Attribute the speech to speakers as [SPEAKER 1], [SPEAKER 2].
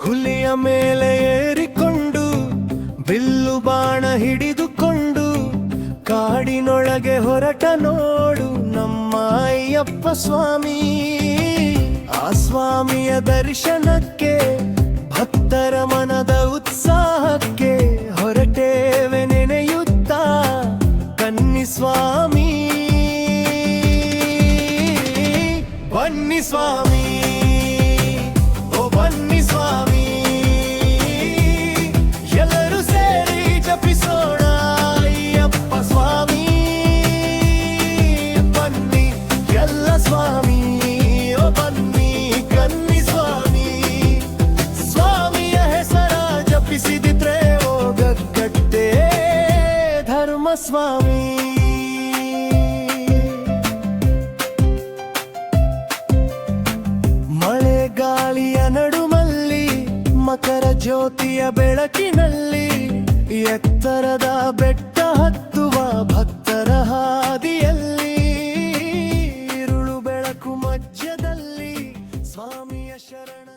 [SPEAKER 1] ಹುಲಿಯ ಮೇಲೆ ಏರಿಕೊಂಡು, ಬಿಲ್ಲು ಬಾಣ ಹಿಡಿದುಕೊಂಡು, ಕಾಡಿನೊಳಗೆ ಹೊರಟ ನೋಡು ನಮ್ಮ ಅಯ್ಯಪ್ಪ ಸ್ವಾಮಿ. ಆ ಸ್ವಾಮಿಯ ದರ್ಶನಕ್ಕೆ ಸ್ವಾಮಿ. ಬನ್ನಿ ಸ್ವಾಮಿ. ಓ ಬನ್ನಿ ಸ್ವಾಮಿ. ಎಲ್ಲರೂ ಸೇರಿ ಜಪಿಸೋಣ, ಅಯ್ಯಪ್ಪ ಸ್ವಾಮಿ. ಬನ್ನಿ ಎಲ್ಲ ಸ್ವಾಮಿ. ಓ ಸ್ವಾಮಿಯ ಹೆಸರ ಜಪಿಸಿದಿದ್ರೆ ಹೋಗಕ್ಕಟ್ಟೆ ಧರ್ಮ ಸ್ವಾಮಿ. ಜ್ಯೋತಿಯ ಬೆಳಕಿನಲ್ಲಿ ಎತ್ತರದ ಬೆಟ್ಟ ಹತ್ತುವ ಭಕ್ತರ ಹಾದಿಯಲ್ಲಿ ಇರುಳು ಬೆಳಕು ಮಧ್ಯದಲ್ಲಿ ಸ್ವಾಮಿಯ ಶರಣ